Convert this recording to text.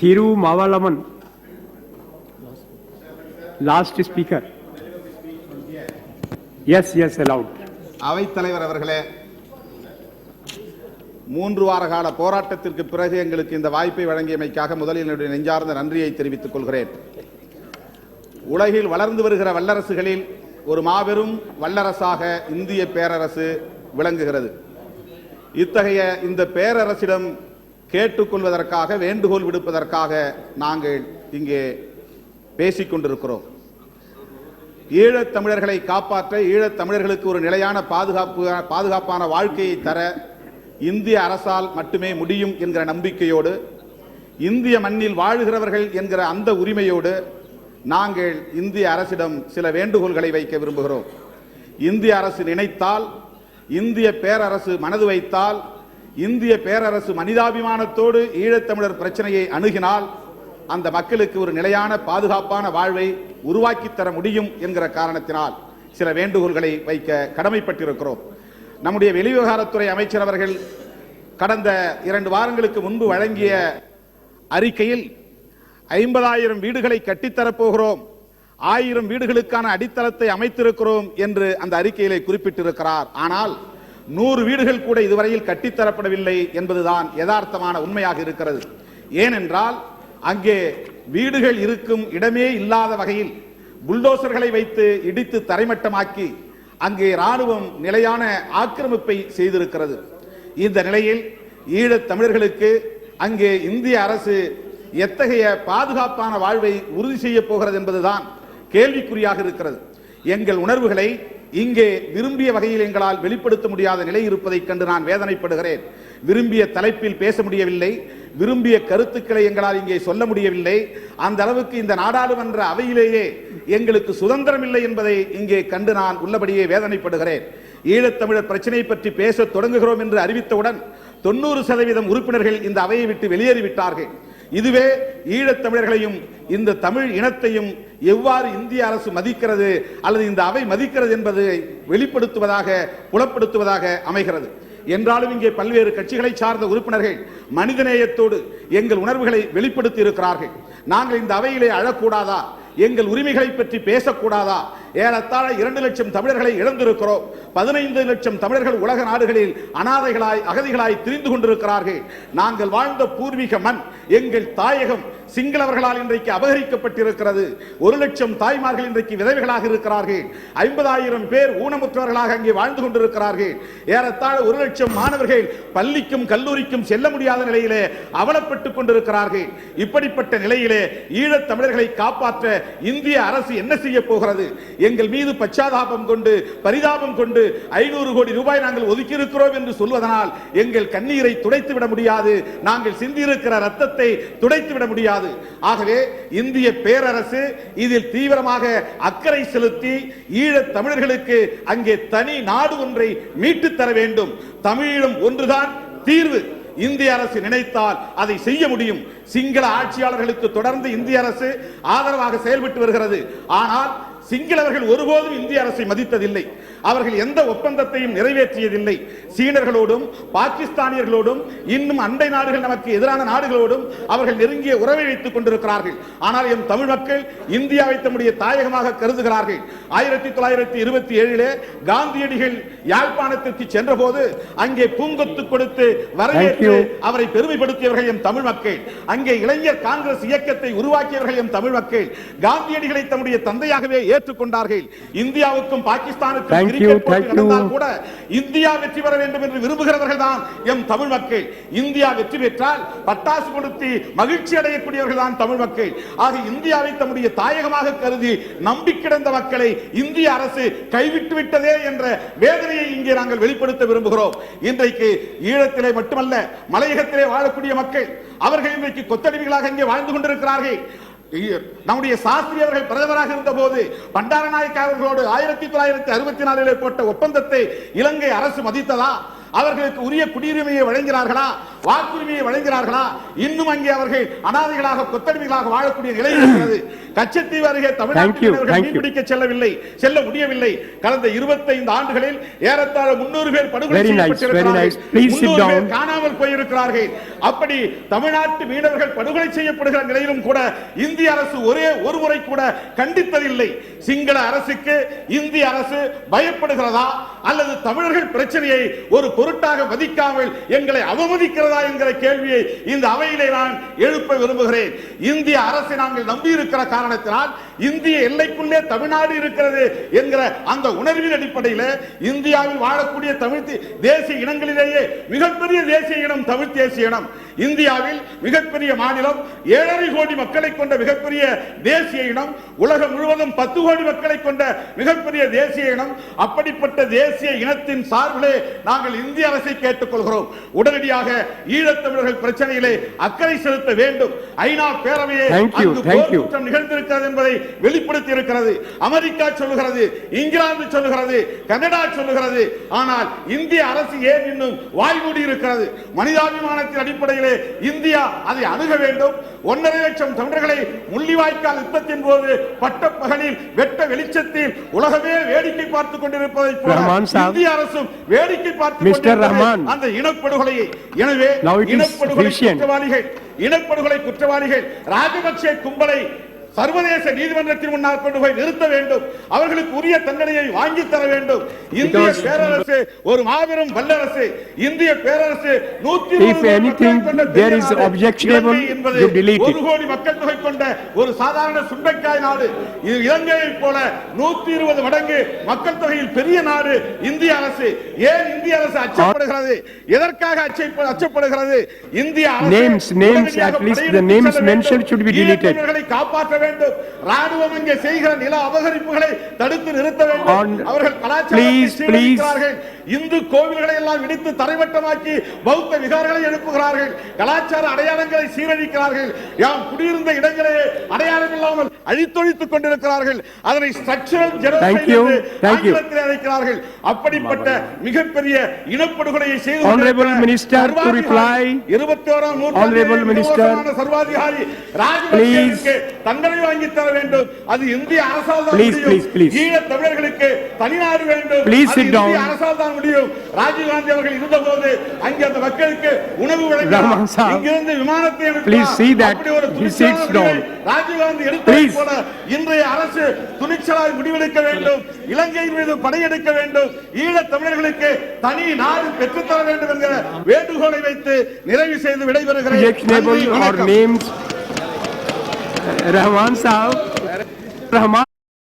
Thirumavalavan last Last speaker. Yes, yes, allowed. அவைத்தலைவர் அவர்களே மூன்று வார கால போராட்டத்திற்கு பிறகு எங்களுக்கு இந்த வாய்ப்பை வழங்கியமைக்காக முதலில் என்னுடைய நெஞ்சார்ந்த நன்றியை தெரிவித்துக் கொள்கிறேன் உலகில் வளர்ந்து வருகிற வல்லரசுகளில் ஒரு மாபெரும் வல்லரசாக இந்திய பேரரசு விளங்குகிறது இத்தகைய இந்த பேரரசிடம் கேட்டுக்கொள்வதற்காக வேண்டுகோள் விடுப்பதற்காக நாங்கள் இங்கே பேசிக் கொண்டிருக்கிறோம். ஈழத் தமிழர்களை காப்பாற்ற ஈழத் தமிழர்களுக்கு ஒரு நிலையான பாதுகாப்பு பாதுகாப்பான வாழ்க்கையை தர இந்திய அரசால் மட்டுமே முடியும் என்கிற நம்பிக்கையோடு இந்திய மண்ணில் வாழுகிறவர்கள் என்கிற அந்த உரிமையோடு நாங்கள் இந்திய அரசிடம் சில வேண்டுகோள்களை வைக்க விரும்புகிறோம். இந்திய அரசு நினைத்தால் இந்திய பேரரசு மனது வைத்தால் இந்திய பேரரசு மனிதாபிமானத்தோடு ஈழத்தமிழர் பிரச்சனையை அணுகினால் அந்த மக்களுக்கு ஒரு நிலையான பாதுகாப்பான வாழ்வை உருவாக்கி தர முடியும் என்கிற காரணத்தினால் சில வேண்டுகோள்களை வைக்க கடமைப்பட்டிருக்கிறோம். நம்முடைய வெளிவிவகாரத்துறை அமைச்சர் அவர்கள் கடந்த இரண்டு வாரங்களுக்கு முன்பு வழங்கிய அறிக்கையில் ஐம்பதாயிரம் வீடுகளை கட்டித்தரப்போகிறோம் ஆயிரம் வீடுகளுக்கான அடித்தளத்தை அமைத்திருக்கிறோம் என்று அந்த அறிக்கையிலே குறிப்பிட்டிருக்கிறார். ஆனால் நூறு வீடுகள் கூட இதுவரையில் கட்டித்தரப்படவில்லை என்பதுதான் யதார்த்தமான உண்மையாக இருக்கிறது. ஏனென்றால் அங்கே வீடுகள் இருக்கும் இடமே இல்லாத வகையில் புல்டோசர்களை வைத்து இடித்து தரைமட்டமாக்கி அங்கே ராணுவம் நிலையான ஆக்கிரமிப்பை செய்திருக்கிறது. இந்த நிலையில் ஈழத் தமிழர்களுக்கு அங்கே இந்திய அரசு எத்தகைய பாதுகாப்பான வாழ்வை உறுதி செய்ய போகிறது என்பதுதான் கேள்விக்குறியாக இருக்கிறது. எங்கள் உணர்வுகளை இங்கே விரும்பிய வகையில் எங்களால் வெளிப்படுத்த முடியாத நிலை இருப்பதைக் கண்டு நான் வேதனைப்படுகிறேன். விரும்பிய தலைப்பில் பேச முடியவில்லை. விரும்பிய கருத்துக்களை எங்களால் இங்கே சொல்ல முடியவில்லை. அந்த அளவுக்கு இந்த நாடாளுமன்ற அவையிலேயே எங்களுக்கு சுதந்திரம் இல்லை என்பதை இங்கே கண்டு நான் உள்ளபடியே வேதனைப்படுகிறேன். ஈழத்தமிழர் பிரச்சனை பற்றி பேச தொடங்குகிறோம் என்று அறிவித்தவுடன் தொண்ணூறு சதவீதம் உறுப்பினர்கள் இந்த அவையை விட்டு வெளியேறிவிட்டார்கள். இதுவே ஈழத்தமிழர்களையும் இந்த தமிழ் இனத்தையும் எவ்வாறு இந்திய அரசு மதிக்கிறது அல்லது இந்த அவை மதிக்கிறது என்பதை வெளிப்படுத்துவதாக புலப்படுத்துவதாக அமைகிறது. என்றாலும் இங்கே பல்வேறு கட்சிகளை சார்ந்த உறுப்பினர்கள் மனிதநேயத்தோடு எங்கள் உணர்வுகளை வெளிப்படுத்தி இருக்கிறார்கள் நாங்கள் இந்த அவையிலே அழக்கூடாதா? எங்கள் உரிமைகளை பற்றி பேசக்கூடாதா? ஏறத்தாழ இரண்டு லட்சம் தமிழர்களை இழந்திருக்கிறோம். பதினைந்து லட்சம் தமிழர்கள் உலக நாடுகளில் அனாதைகளாய் அகதிகளாய் திரிந்து கொண்டிருக்கிறார்கள். நாங்கள் வாழ்ந்த பூர்வீக மண் எங்கள் தாயகம் சிங்களவர்களால் இன்றைக்கு அபகரிக்கப்பட்டிருக்கிறது. ஒரு லட்சம் தாய்மார்கள் இன்றைக்கு விதவைகளாக இருக்கிறார்கள். ஐம்பதாயிரம் பேர் ஊனமுற்றவர்களாக அங்கே வாழ்ந்து கொண்டிருக்கிறார்கள். ஏறத்தாழ ஒரு லட்சம் மாணவர்கள் பள்ளிக்கும் கல்லூரிக்கும் செல்ல முடியாத நிலையிலே அவலப்பட்டுக் கொண்டிருக்கிறார்கள். இப்படிப்பட்ட நிலையிலே ஈழத் தமிழர்களை காப்பாற்ற இந்திய அரசு என்ன செய்ய போகிறது? எங்கள் மீது பச்சாதாபம் கொண்டு பரிதாபம் கொண்டு ஐநூறு கோடி ரூபாய் நாங்கள் ஒதுக்கி இருக்கிறோம் என்று சொல்வதனால் எங்கள் கண்ணீரை துடைத்து விட முடியாது. நாங்கள் சிந்தியிருக்கிற ரத்தத்தை துடைத்து விட முடியாது. ஆகவே இந்திய பேரரசு இதில் தீவிரமாக அக்கறை செலுத்தி ஈழத் தமிழர்களுக்கு அங்கே தனி நாடு ஒன்றை மீட்டுத் தர வேண்டும். தமிழீழம் ஒன்றுதான் தீர்வு. இந்திய அரசு நினைத்தால் அதை செய்ய முடியும். சிங்கள ஆட்சியாளர்களுக்கு தொடர்ந்து இந்திய அரசு ஆதரவாக செயல்பட்டு வருகிறது. ஆனால் சிங்களவர்கள் ஒருபோதும் இந்திய அரசை மதித்ததில்லை. அவர்கள் எந்த ஒப்பந்தத்தையும் நிறைவேற்றியதில்லை. சீனர்களோடும் பாகிஸ்தானியர்களோடும் இன்னும் அண்டை நாடுகள் நமக்கு எதிரான நாடுகளோடும் அவர்கள் நெருங்கிய உறவை வைத்துக் கொண்டிருக்கிறார்கள். ஆனால் எம் தமிழ் மக்கள் இந்தியாவை தம்முடைய தாயகமாக கருதுகிறார்கள். ஆயிரத்தி தொள்ளாயிரத்தி இருபத்தி ஏழிலே காந்தியடிகள் யாழ்ப்பாணத்திற்கு சென்றபோது அங்கே பூங்கொத்து கொடுத்து வரவேற்று. அவரை பெருமைப்படுத்தியவர்கள் எம் தமிழ் மக்கள். அங்கே இளைஞர் காங்கிரஸ் இயக்கத்தை உருவாக்கியவர்கள் எம் தமிழ் மக்கள். காந்தியடிகளை தம்முடைய தந்தையாகவே ஏற்றுக்கொண்டார்கள். இந்தியாவுக்கும் பாகிஸ்தானுக்கும் கிரிக்கெட் போட்டி thank you. நடந்தால் கூட இந்தியா வெற்றி பெற வேண்டும் என்று விரும்புகிறவர்கள் தான் எம் தமிழ் மக்கள். இந்தியா வெற்றி பெற்றால் பட்டாசு கொடுத்து மகிழ்ச்சி அடையக்கூடியவர்கள் தான் தமிழ் மக்கள். ஆக இந்தியாவை தம்முடைய தாயகமாக கருதி நம்பி கிடந்த மக்களை இந்திய அரசு கைவிட்டு விட்டதே என்ற வேதனையை இங்கே நாங்கள் வெளிப்படுத்த விரும்புகிறோம். இன்றைக்கு ஈழத்திலே மட்டுமல்ல மலையகத்திலே வாழக்கூடிய மக்கள் அவர்கள் இன்றைக்கு கொத்தடிமைகளாக இங்கே வாழ்ந்து கொண்டிருக்கிறார்கள். நம்முடைய சாஸ்திரி அவர்கள் பிரதமராக இருந்த போது பண்டாரநாயக் அவர்களோடு ஆயிரத்தி தொள்ளாயிரத்தி அறுபத்தி நாலிலே போட்ட ஒப்பந்தத்தை இலங்கை அரசு மதித்ததா? அவர்களுக்கு உரிய குடியுரிமையை வழங்கினார்களா? வாக்குரிமையை வழங்குகிறார்களா? இன்னும் அங்கே அவர்கள் அனாதைகளாக கொத்தடிமைகளாக வாழக்கூடிய நிலை இருக்கிறது. கச்சத்தீவு அருகே தமிழ்நாட்டில். மீன்பிடிக்க செல்லவில்லை செல்ல முடியவில்லை. கடந்த 25 ஆண்டுகளில் ஏறத்தாழ 300 பேர் படுகொலை. செய்யப்பட்டிருக்கிறார்கள். Please sit 300 பேர் down. காணாமல் போயிருக்கிறார்கள். அப்படி தமிழ்நாட்டு மீனவர்கள் படுகொலை செய்யப்படுகிற நிலையிலும் கூட இந்திய அரசு ஒரே ஒரு முறை கூட கண்டித்ததில்லை. சிங்கள அரசுக்கு இந்திய அரசு பயப்படுகிறதா? அல்லது தமிழர்கள் பிரச்சனையை ஒரு பொருட்டாக மதிக்காமல் எங்களை அவமதிக்கிறதா? இருக்கிறதா என்கிற கேள்வியை இந்த அவையிலே நான் எழுப்ப விரும்புகிறேன். இந்திய அரசை நாங்கள் நம்பி இருக்கிற காரணத்தினால் இந்திய எல்லைக்குள்ளே தமிழ்நாடு இருக்கிறது என்கிற அந்த உணர்வின் அடிப்படையில் இந்தியாவில் வாழக்கூடிய தமிழ் தேசிய இனங்களிலேயே மிகப்பெரிய தேசிய இனம் தமிழ் தேசிய இனம். இந்தியாவில் மிகப்பெரிய மாநிலம் ஏழரை கோடி மக்களை கொண்ட மிகப்பெரிய தேசிய இனம் உலகம் முழுவதும் பத்து கோடி மக்களை கொண்ட மிகப்பெரிய தேசிய இனம். அப்படிப்பட்ட தேசிய இனத்தின் சார்பிலே நாங்கள் இந்திய அரசை கேட்டுக்கொள்கிறோம். உடனடியாக ஈழத்தமிழர்கள் பிரச்சனையிலே அக்கறை செலுத்த வேண்டும். ஐநா பேரவையை நிகழ்ந்திருக்கிறது என்பதை வெளிப்படுத்தி இருக்கிறது அமெரிக்கா சொல்லுகிறது இங்கிலாந்து சொல்லுகிறது கனடா சொல்லுகிறது. ஆனால் இந்திய அரசு ஏன் இன்னும் வாய்மூடி இருக்கிறது? மனிதாபிமானத்தின் அடிப்படையிலே இந்தியா அதை அணுக வேண்டும். ஒன்றரை லட்சம் தமிழர்களை முள்ளிவாய்க்கால் யுத்தத்தின் போது பட்ட பகலில் வெட்ட வெளிச்சத்தில் உலகமே வேடிக்கை பார்த்துக் கொண்டிருப்பதை போல. இந்திய அரசும் வேடிக்கை ரஹ்மான். அந்த இனப்படுகொலையை. எனவே இனப்படுகொலை. குற்றவாளிகள் இனப்படுகொலை குற்றவாளிகள் ராஜபக்சே கும்பலை சர்வதேச நீதிமன்றத்தின் முன்னால் கொண்டு போய் நிறுத்த வேண்டும். அவர்களுக்கு உரிய தண்டனையை வாங்கி தர வேண்டும். இந்திய பேரரசு ஒரு மாபெரும் வல்லரசு. இந்திய பேரரசு நூத்தி கோடி மக்கள் ஒரு. கோடி தொகை கொண்ட ஒரு சாதாரண சுண்டைக்காய் நாடு. இலங்கையை போல நூத்தி இருபது மடங்கு மக்கள் தொகையில் பெரிய நாடு இந்திய அரசு. ஏன் இந்திய அரசு அச்சப்படுகிறது? எதற்காக அச்சை- அச்சப்படுகிறது? இந்திய அரசு காப்பாற்ற வேண்டும். ராணுவம் இங்கே செய்கிற நில அபகரிப்புகளை தடுத்து நிறுத்த வேண்டும். அவர்கள் கலாச்சாரத்தை இந்து கோவில்களை எல்லாம் இடித்து தரைமட்டமாக்கி பௌத்த விகாரங்களை எழுப்புகிறார்கள் கலாச்சார அடையாளங்களை சீரழிக்கிறார்கள் யாம் குடியிருந்த இடங்களே அடையாளம் இல்லாமல் அழித்தொழித்துக் கொண்டிருக்கிறார்கள் அதனை ஸ்ட்ரக்சரல். ஆங்கிலத்தில் அழைக்கிறார்கள் அப்படிப்பட்ட மிகப்பெரிய இனப்படுகொலையை செய்து சர்வாதிகாரி, reply. இருபத்தி ஓராம் Honorable Minister. சர்வாதிகாரி ராஜபக்சேவுக்கு தண்டனை வாங்கி தர வேண்டும் அது இந்திய அரசால் தான். முடியும் ஈழத் தமிழர்களுக்கு தனிநாடு வேண்டும் இந்திய down. அரசால் தான் முடியும் ராஜீவ்காந்தி அவர்கள் இருந்தபோது அங்கே அந்த மக்களுக்கு உணவு ரஹ்மான். இங்கிருந்து விமானத்தை அப்படி ஒரு. ராஜீவ்காந்தி எடுத்ததை. போல இன்றைய அரசு துணிச்சலாய் முடிவெடுக்க வேண்டும் இலங்கையின் மீது படையெடுக்க வேண்டும் ஈழத் தமிழர்களுக்கு தனி நாடு பெற்றுத்தர வேண்டும் என்கிற வேண்டுகோளை வைத்து நிறைவு செய்து விடைபெறுகிறேன் objectionable நன்றி, or